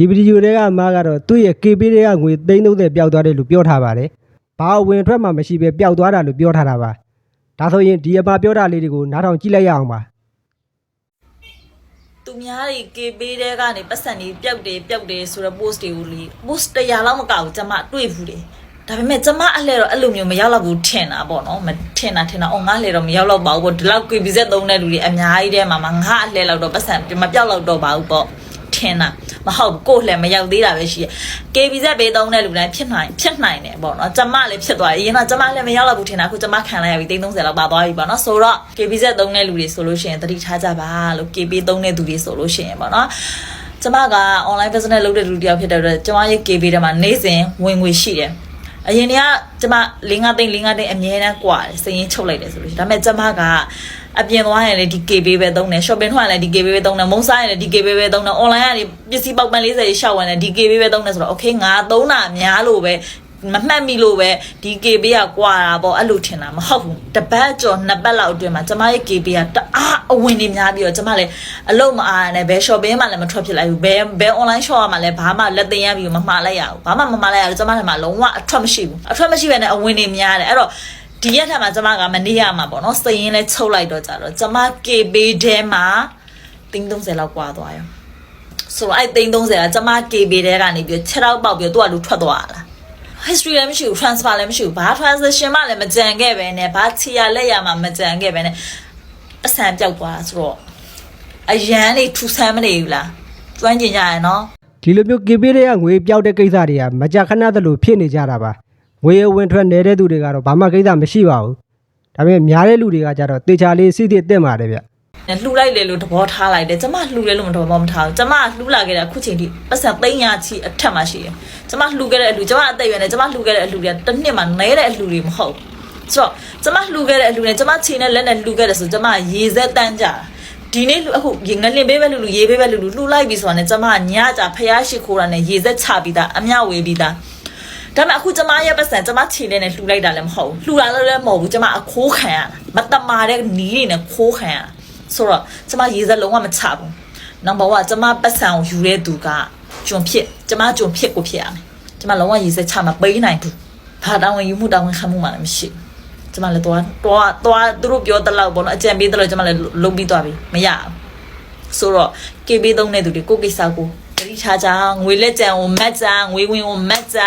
ဒီဗီဒီယိုတွေကအမားကတော့သူ့ရဲ့ KB တွေကငွေ330ပျောက်သွားတယ်လို့ပြောထားပါတယ်ဘာအဝင်ထွက်မှမရှိပဲပျောက်သွားတာလို့ပြောထားတာပါဒါဆိုရင်ဒီအမားပြောတာလေးတွေကိုနားထောင်ကြည့်လိုက်ရအောင်ပါသူများတွေ KB တဲကနေပတ်စံတွေပျောက်တယ်ပျောက်တယ်ဆိုတော့ post တွေကိုလေ post 100လောက်မကဘူးကျမတွေ့ဘူးတယ်ဒါပေမဲ့ကျမအလှဲတော့အဲ့လိုမျိုးမရောက်တော့ဘူးထင်တာပေါ့နော်မထင်တာထင်တာအော်ငါလှဲတော့မရောက်တော့ပါဘူးပေါ့ဒီလောက် KB ဆက်သုံးတဲ့လူတွေအများကြီးတဲမှာငါအလှဲလောက်တော့ပတ်စံမပြောက်တော့တော့ပါဘူးပေါ့ ထင်တာမဟုတ်ဘူးကိုယ့်လှဲမရောက်သေးတာပဲရှိရ KB ဆက်ပေးသုံးတဲ့လူတိုင်းဖြစ်နိုင်ဖြစ်နိုင်တယ်ပေါ့နော်ကျမလည်းဖြစ်သွားတယ်အရင်ကကျမလည်းမရောက်တော့ဘူးထင်တာအခုကျမခံလိုက်ရပြီ330လောက်ပါသွားပြီပေါ့နော်ဆိုတော့ KB ဆက်သုံးတဲ့လူတွေဆိုလို့ရှိရင်သတိထားကြပါလို့ KB သုံးတဲ့သူတွေဆိုလို့ရှိရင်ပေါ့နော်ကျမက online business လုပ်တဲ့လူတစ်ယောက်ဖြစ်တဲ့အတွက်ကျမရဲ့ KB ထဲမှာနေ့စဉ်ဝင်ငွေရှိတယ်။ အရင်ကကျမ၄၅သိန်း၄၅သိန်းအမြဲတမ်းကွာတယ်စရင်ချုပ်လိုက်တယ်ဆိုလို့ဒါပေမဲ့ကျမကအပြင်သွားရင်လည်းဒီ KB ပဲသုံးတယ် shopping ထွက်ရင်လည်းဒီ KB ပဲသုံးတယ်မုံစားရင်လည်းဒီ KB ပဲသုံးတယ် online ကနေပစ္စည်းပေါက်ပန်း40ရှောက်ဝင်လည်းဒီ KB ပဲသုံးတယ်ဆိုတော့ okay ငါသုံးတာများလို့ပဲ မမှတ်မိလို့ပဲဒီ KB ကကွာတာပေါ့အဲ့လိုထင်တာမဟုတ်ဘူးတပတ်ကျော်နှစ်ပတ်လောက်အတွင်းမှာကျမရဲ့ KB ကတအားအဝင်နေများပြီးတော့ကျမလည်းအလုံးမအားနဲ့ဘယ် shopping မှလည်းမထွက်ဖြစ်လိုက်ဘူးဘယ်ဘယ် online shop မှလည်းဘာမှလက်သိမ်းရပြီးမမှားလိုက်ရဘူးဘာမှမမှားလိုက်ရဘူးကျမလည်းမလုံးဝအထွက်မရှိဘူးအထွက်မရှိဘဲနဲ့အဝင်နေများတယ်အဲ့တော့ဒီရက်ထက်မှာကျမကမနေရမှာပေါ့နော်စရင်လဲချုပ်လိုက်တော့ကြတော့ကျမ KB ထဲမှာ330လောက်ကွာသွားရောဆိုတော့အဲ့330ကကျမ KB ထဲကနေပြီး6တော့ပေါက်ပြီးတော့သူကလူထွက်သွားတာ history လည်းမရှိဘူး transfer လည်းမရှိဘူးဘာ transition မှလည်းမကြံခဲ့ပဲနဲ့ဘာချီရလက်ရမှမကြံခဲ့ပဲနဲ့အဆန်ပြောက်သွားတာဆိုတော့အရန်လေးထူဆန်းမနေဘူးလားကျွမ်းကျင်ကြရနော်ဒီလိုမျိုး KB တွေကငွေပျောက်တဲ့ကိစ္စတွေကမကြာခဏသလိုဖြစ်နေကြတာပါငွေအဝင်ထွက်နေတဲ့သူတွေကတော့ဘာမှကိစ္စမရှိပါဘူးဒါပေမဲ့များတဲ့လူတွေကကြတော့တေချာလေးစီးသည့်တက်ပါတယ်ဗျ လှူလိုက်လေလို့သဘောထားလိုက်တယ်ကျမလှူတယ်လို့မတော်မထားဘူးကျမလှူလာခဲ့တာအခုချိန်ထိပတ်စံ300ချီအထက်မှာရှိတယ်ကျမလှူခဲ့တဲ့အလှူကျမအသက်အရွယ်နဲ့ကျမလှူခဲ့တဲ့အလှူတွေကတစ်နှစ်မှာနဲတဲ့အလှူတွေမဟုတ်ဘူးဆိုတော့ကျမလှူခဲ့တဲ့အလှူနဲ့ကျမချိန်နဲ့လက်နဲ့လှူခဲ့တယ်ဆိုကျမရေစက်တန်းကြတာဒီနေ့လူအခုငလင်ပေးပဲလူလူရေးပေးပဲလူလူလှူလိုက်ပြီဆိုတာနဲ့ကျမညကြဖျားရှိခိုးတာနဲ့ရေစက်ချပြီးသားအမြဝေးပြီးသားဒါပေမဲ့အခုကျမရဲ့ပတ်စံကျမခြေနဲ့နဲ့လှူလိုက်တာလည်းမဟုတ်ဘူးလှူတာလည်းမဟုတ်ဘူးကျမအခိုးခံရတာမတမာတဲ့နီးတွေနဲ့ခိုးခံရတာ ဆိုတော့ကျမရေစက်လုံးဝမချဘူးနံပါတ်1ကျမပတ်စံကိုယူတဲ့သူကကျွန်ဖြစ်ကျမကျွန်ဖြစ်ကိုဖြစ်ရမယ်ကျမလုံးဝရေစက်ချမပေးနိုင်ဘူးဘာတောင်းဝင်ယူမှုတောင်းဝင်ခံမှုမှလည်းမရှိဘူးကျမလည်းတော့တော့တော့သူတို့ပြောတဲ့လောက်ပေါ့နော်အကြံပေးတဲ့လောက်ကျမလည်းလုံးပြီးသွားပြီမရဘူးဆိုတော့ KB သုံးတဲ့သူတွေကိုကိစ္စကိုတတိထားကြငွေလက်ကြံကိုမတ်ကြငွေဝင်ကိုမတ်ကြ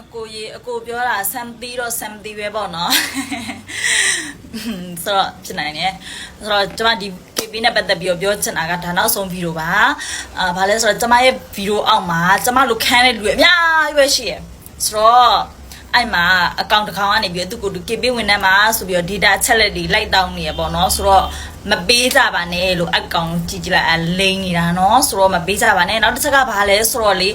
အကိုရေအကိုပြောတာဆမ်တီတော့ဆမ်တီပဲပေါ့နော် ဆိုတော့ဖြစ်နိုင်တယ်ဆိုတော့ကျမဒီ KB နဲ့ပတ်သက်ပြီးတော့ပြောချင်တာကဒါနောက်ဆုံးဗီဒီယိုပါအာဘာလဲဆိုတော့ကျမရဲ့ဗီဒီယိုအောက်မှာကျမလိုခန်းတဲ့လူတွေအများကြီးပဲရှိရယ်ဆိုတော့အဲ့မှာအကောင့်တစ်ခေါင်းကနေပြီးတော့သူကို KB ဝင်ထဲမှာဆိုပြီးတော့ data အချက်လက်တွေလိုက်တောင်းနေရပေါ့နော်ဆိုတော့မပေးကြပါနဲ့လို့အကောင့်ကြည့်ကြည့်လိုက်အလိမ့်နေတာနော်ဆိုတော့မပေးကြပါနဲ့နောက်တစ်ချက်ကဘာလဲဆိုတော့လေ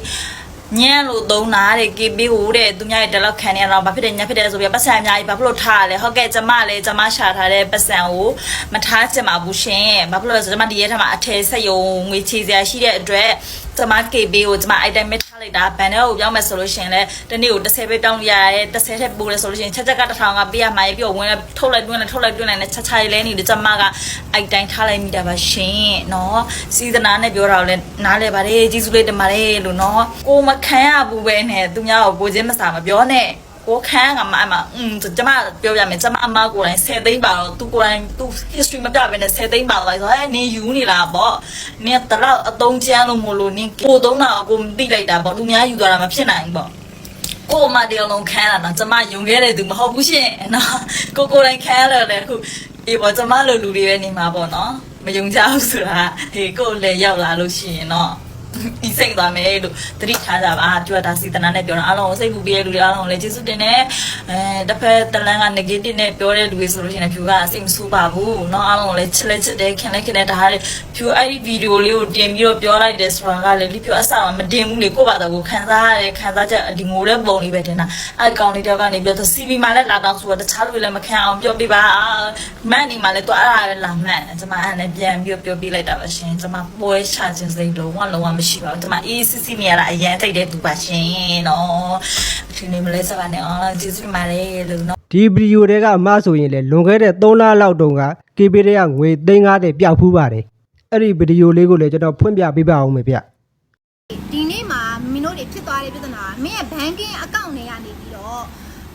ညံ့လို့သုံးတာတဲ့ KB ဟိုတဲ့သူများရဲ့တလောက်ခံနေရတော့ဘာဖြစ်တယ်ညဖြစ်တယ်ဆိုပြီးပတ်စံအများကြီးဘာဖြစ်လို့ထားရလဲဟုတ်ကဲ့ကျမလည်းကျမရှာထားတဲ့ပတ်စံကိုမထားချင်ပါဘူးရှင်ဘာဖြစ်လို့လဲဆိုတော့ကျမဒီရဲထမှာအထည်ဆက်ယုံငွေချေစရာရှိတဲ့အတွက်ကျမ KB ကိုကျမ item မထား လိုက်တာဘန်ထဲကိုပြောင်းမယ်ဆိုလို့ရှင်လဲတနေ့ကို30ပဲတောင်းရရဲ30ထက်ပိုလဲဆိုလို့ရှင်ချက်ချက်ကတစ်ထောင်ကပေးရမှာပြီးတော့ဝင်လဲထုတ်လိုက်တွင်းလဲထုတ်လိုက်တွင်းလိုက်နဲ့ချက်ချရလဲနေတယ်ကျမက item ထားလိုက်မိတာပါရှင်နော်စီဇနာနဲ့ပြောတာကိုလည်းနားလဲပါတယ်ကျေးဇူးလေးတင်ပါတယ်လို့နော်ကိုမခံရဘူးပဲနဲ့သူများကိုကိုချင်းမစာမပြောနဲ့ ကိုခန်းကမှအမอืมကျမပြောပြမယ်ကျမအမကိုယ်တိုင်10သိန်းပါတော့သူကိုယ်တိုင်သူ history မပြဘဲနဲ့10သိန်းပါတော့ဆိုတော့အဲနင်းယူနေလားပေါ့နင်းတလောက်အတုံးချမ်းလို့မို့လို့နင်းကိုသုံးတာကိုမသိလိုက်တာပေါ့လူများယူသွားတာမဖြစ်နိုင်ဘူးပေါ့ကိုအမတယောက်လုံးခန်းလာတော့ကျမယုံခဲ့တဲ့သူမဟုတ်ဘူးရှင်နော်ကိုကိုယ်တိုင်ခန်းလာတယ်အခုအေးပေါ့ကျမလိုလူတွေပဲနေမှာပေါ့နော်မယုံကြဘူးဆိုတာဟေးကိုယ်လည်းရောက်လာလို့ရှိရင်တော့ ဒီစိတ်သွားမယ်လို့သတိထားကြပါကြွတာစီတနာနဲ့ပြောတာအားလုံးကိုစိတ်ပူပြတဲ့လူတွေအားလုံးကိုလည်းကျေးဇူးတင်တယ်အဲတစ်ဖက်တလန်းက negative နဲ့ပြောတဲ့လူတွေဆိုလို့ရှိရင်ဖြူကအစိတ်မဆိုးပါဘူးเนาะအားလုံးကိုလည်းချစ်လက်ချစ်တယ်ခင်လက်ခင်လက်ဒါဟာလေဖြူအဲ့ဒီဗီဒီယိုလေးကိုတင်ပြီးတော့ပြောလိုက်တယ်ဆိုတာကလည်းဒီဖြူအဆမှာမတင်ဘူးလေကိုယ့်ဘာသာကိုခံစားရတယ်ခံစားချက်ဒီငိုတဲ့ပုံလေးပဲတင်တာအဲ့ကောင်လေးတယောက်ကနေပြီးတော့ CV မှာလည်းလာတော့ဆိုတော့တခြားလူတွေလည်းမခံအောင်ပြောပြပါမန်နေမှာလည်းတော့အဲ့ဒါလည်းလာမှန်ကျွန်မအဲ့နဲ့ပြန်ပြီးပြောပြလိုက်တာပါရှင်ကျွန်မပွဲချခြင်းစိတ်လုံးဝလုံးဝ မရှိပါဘူးကျွန်မအေးစစ်စစ်နေရတာအရင်တိတ်တဲ့သူပါရှင်နော်ဒီနေ့မလဲစပါနဲ့အော်ကျေးဇူးတင်ပါတယ်လို့နော်ဒီဗီဒီယိုတွေကအမှားဆိုရင်လေလွန်ခဲ့တဲ့3လလောက်တုန်းက KB တွေကငွေ350ပျောက်ဖူးပါတယ်အဲ့ဒီဗီဒီယိုလေးကိုလည်းကျွန်တော်ဖွင့်ပြပေးပါအောင်မယ်ဗျဒီနေ့မှာမင်းတို့တွေဖြစ်သွားတဲ့ပြဿနာကမင်းရဲ့ banking account တွေကနေပြီးတော့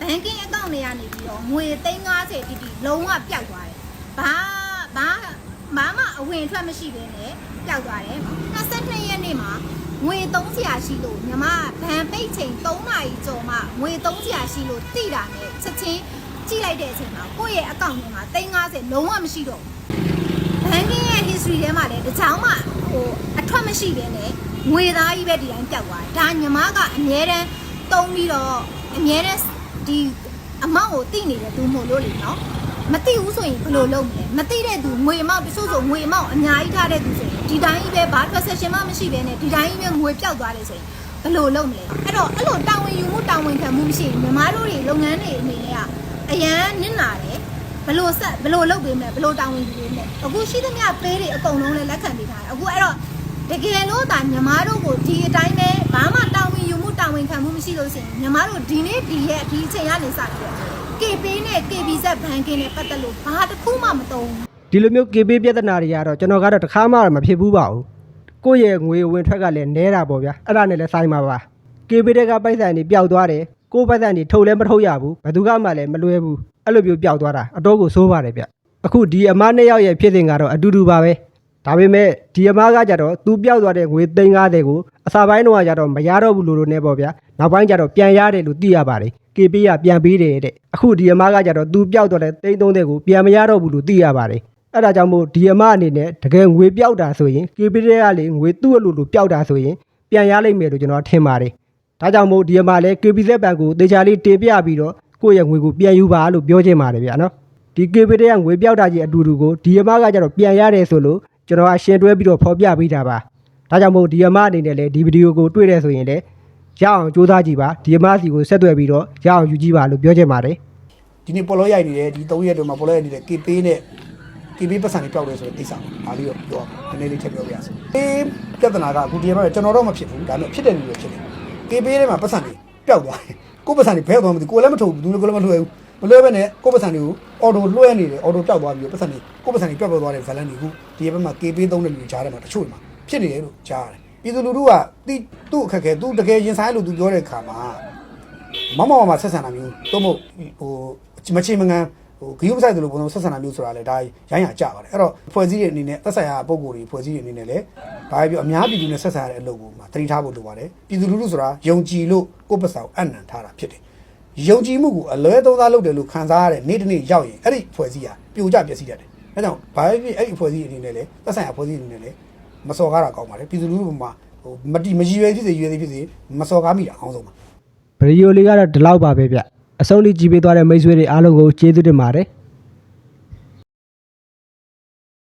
banking account တွေကနေပြီးတော့ငွေ350တိတိလုံးဝပျောက်သွားတယ်။ဘာဘာ ဘာမှအဝင်အထွက်မရှိဘဲနဲ့ပျောက်သွားတယ်။22ရက်နေ့မှာငွေ300ရှိလို့ညီမဘန်ပိတ်ချိန်3နာရီကျော်မှငွေ300ရှိလို့တိတာနဲ့ချက်ချင်းကြည့်လိုက်တဲ့အချိန်မှာကိုယ့်ရဲ့ account ထဲမှာ350လုံးဝမရှိတော့ဘူး။ banking ရဲ့ history ထဲမှာလည်းတစ်ချောင်းမှဟိုအထွက်မရှိဘဲနဲ့ငွေသားကြီးပဲဒီတိုင်းပျောက်သွားတယ်ဒါညီမကအမြဲတမ်းတုံးပြီးတော့အမြဲတမ်းဒီအမောင့်ကိုတိနေတဲ့သူမို့လို့လေနော် မတိဘူးဆိုရင်ဘယ်လိုလုပ်မလဲမတိတဲ့သူငွေအမောင့်တချို့ဆိုငွေအမောင့်အများကြီးထားတဲ့သူဆိုရင်ဒီတိုင်းကြီးပဲဘာ transaction မှမရှိဘဲနဲ့ဒီတိုင်းကြီးပဲငွေပျောက်သွားတယ်ဆိုရင်ဘယ်လိုလုပ်မလဲအဲ့တော့အဲ့လိုတာဝန်ယူမှုတာဝန်ခံမှုမရှိရင်ညီမတို့တွေလုပ်ငန်းတွေအနေနဲ့ကအရန်နစ်နာတယ်ဘလို့ဆက်ဘလို့လုပ်ပေးမလဲဘလို့တောင်းဝင်ပေးမလဲအခုရှိသမျှပေးတွေအကုန်လုံးလည်းလက်ခံပေးထားတယ်အခုအဲ့တော့တကယ်လို့ဒါညီမတို့ကိုဒီအတိုင်းပဲဘာမှတောင်းဝင်ယူမှုတောင်းဝင်ခံမှုမရှိလို့ရှိရင်ညီမတို့ဒီနေ့ဒီရဲ့ဒီအချိန်ကနေစပြီးတော့ KP နဲ့ KBZ ဘဏ်ကင်းနဲ့ပတ်သက်လို့ဘာတစ်ခုမှမတုံးဘူးဒီလိုမျိုး KB ပြဿနာတွေကတော့ကျွန်တော်ကတော့တစ်ခါမှတော့မဖြစ်ဘူးပါဘူးကိုယ့်ရဲ့ငွေဝင်ထွက်ကလည်းနဲတာပေါ့ဗျာအဲ့ဒါနဲ့လည်းဆိုင်ပါပါ KB တွေကပိုက်ဆံတွေပျောက်သွားတယ်ကိုယ့်ပိုက်ဆံတွေထုတ်လည်းမထုတ်ရဘူးဘယ်သူကမှလည်းမလွဲဘူးအဲ့လိုမျိုးပျောက်သွားတာအတော့ကိုစိုးပါတယ်ဗျအခုဒီအမားနှစ်ယောက်ရဲ့ဖြစ်စဉ်ကတော့အတူတူပါပဲဒါပေမဲ့ဒီအမားကကြတော့သူပျောက်သွားတဲ့ငွေ350ကိုအစာပိုင်းတော့ကကြတော့မရတော့ဘူးလို့လို့ねပေါ့ဗျာနောက်ပိုင်းကျတော့ပြန်ရတယ်လို့သိရပါတယ် KB ကပြန်ပေးတယ်တဲ့အခုဒီအမားကကြတော့သူပျောက်သွားတဲ့330ကိုပြန်မရတော့ဘူးလို့သိရပါတယ်အဲ့ဒါကြောင့်မို့ဒီအမအနေနဲ့တကယ်ငွေပြောက်တာဆိုရင် KP တွေကလေငွေသူ့အလိုလိုပြောက်တာဆိုရင်ပြန်ရလိမ့်မယ်လို့ကျွန်တော်ထင်ပါတယ်။ဒါကြောင့်မို့ဒီအမလည်း KPZ ဘဏ်ကိုတေချာလေးတင်ပြပြီးတော့ကိုယ့်ရဲ့ငွေကိုပြန်ယူပါလို့ပြောချင်ပါတယ်ဗျာနော်။ဒီ KP တွေကငွေပြောက်တာကြီးအတူတူကိုဒီအမကကျတော့ပြန်ရတယ်ဆိုလို့ကျွန်တော်ကရှင်းတွဲပြီးတော့ဖော်ပြပေးတာပါ။ဒါကြောင့်မို့ဒီအမအနေနဲ့လည်းဒီဗီဒီယိုကိုတွေ့တယ်ဆိုရင်လည်း ရအောင်စူးစမ်းကြည့်ပါဒီအမစီကိုဆက်သွယ်ပြီးတော့ရအောင်ယူကြည့်ပါလို့ပြောချင်ပါတယ်ဒီနေ့ပေါ်လို့ရိုက်နေတယ်ဒီ3ရက်တွင်မှာပေါ်လို့ရိုက်နေတဲ့ KP နဲ့ KP ပတ်စံတွေပျောက်တယ်ဆိုတဲ့ကိစ္စပါဒါလေးတော့ပြောနည်းနည်းလေးထည့်ပြောပြရစီ။ KP ပြဿနာကအခုဒီမှာကျွန်တော်တော့မဖြစ်ဘူးဒါပေမဲ့ဖြစ်တဲ့လူတွေဖြစ်တယ်။ KP ထဲမှာပတ်စံတွေပျောက်သွားတယ်။ကိုယ်ပတ်စံတွေဘယ်တော့မှမသိကိုယ်လည်းမထုတ်ဘူးဘူးလည်းမလွှဲဘူး။မလွှဲဘဲနဲ့ကိုယ်ပတ်စံတွေကိုအော်တိုလွှဲနေတယ်အော်တိုပျောက်သွားပြီးပတ်စံတွေကိုယ်ပတ်စံတွေပျောက်သွားတဲ့ value တွေခုဒီဘက်မှာ KP သုံးတဲ့လူတွေကြားထဲမှာတချို့မှာဖြစ်နေတယ်လို့ကြားရတယ်။ ပြည်သူလူထုကတိသူ့အခက်ခဲသူတကယ်ရင်ဆိုင်လို့သူပြောတဲ့အခါမှာမမမမဆက်ဆံတာမျိုးတော့မဟုတ်ဟိုမချေမငန်းဟိုဂီယုပဆိုင်တို့လိုပုံစံဆက်ဆံတာမျိုးဆိုတာလေဒါရိုင်းရကြပါတယ်အဲ့တော့ဖွဲ့စည်းတဲ့အနေနဲ့သက်ဆိုင်ရာပုံကိုယ်တွေဖွဲ့စည်းတဲ့အနေနဲ့လည်းဘာပဲပြောအများပြည်သူနဲ့ဆက်ဆံရတဲ့အလုပ်ကိုမှတတိထားဖို့လိုပါတယ်ပြည်သူလူထုဆိုတာယုံကြည်လို့ကိုယ့်ပတ်စံကိုအနံထားတာဖြစ်တယ်ယုံကြည်မှုကိုအလွဲသုံးစားလုပ်တယ်လို့ခံစားရတဲ့နေ့တစ်နေ့ရောက်ရင်အဲ့ဒီဖွဲ့စည်းဟာပြိုကျပျက်စီးတတ်တယ်အဲကြောင့်ဘာပဲဖြစ်အဲ့ဒီဖွဲ့စည်းအနေနဲ့လည်းသက်ဆိုင်ရာဖွဲ့စည်းအနေနဲ့လည်း မစော်ကားတာကောင်းပါတယ်ပြည်သူလူထုကမှဟိုမတိမကြည်ရွယ်ဖြစ်စေရွယ်သေးဖြစ်စေမစော်ကားမိတာအအောင်ဆုံးပါဗီဒီယိုလေးကတော့ဒီလောက်ပါပဲဗျအဆုံးလေးကြည့်ပေးသွားတဲ့မိတ်ဆွေတွေအားလုံးကိုကျေးဇူးတင်ပါတယ်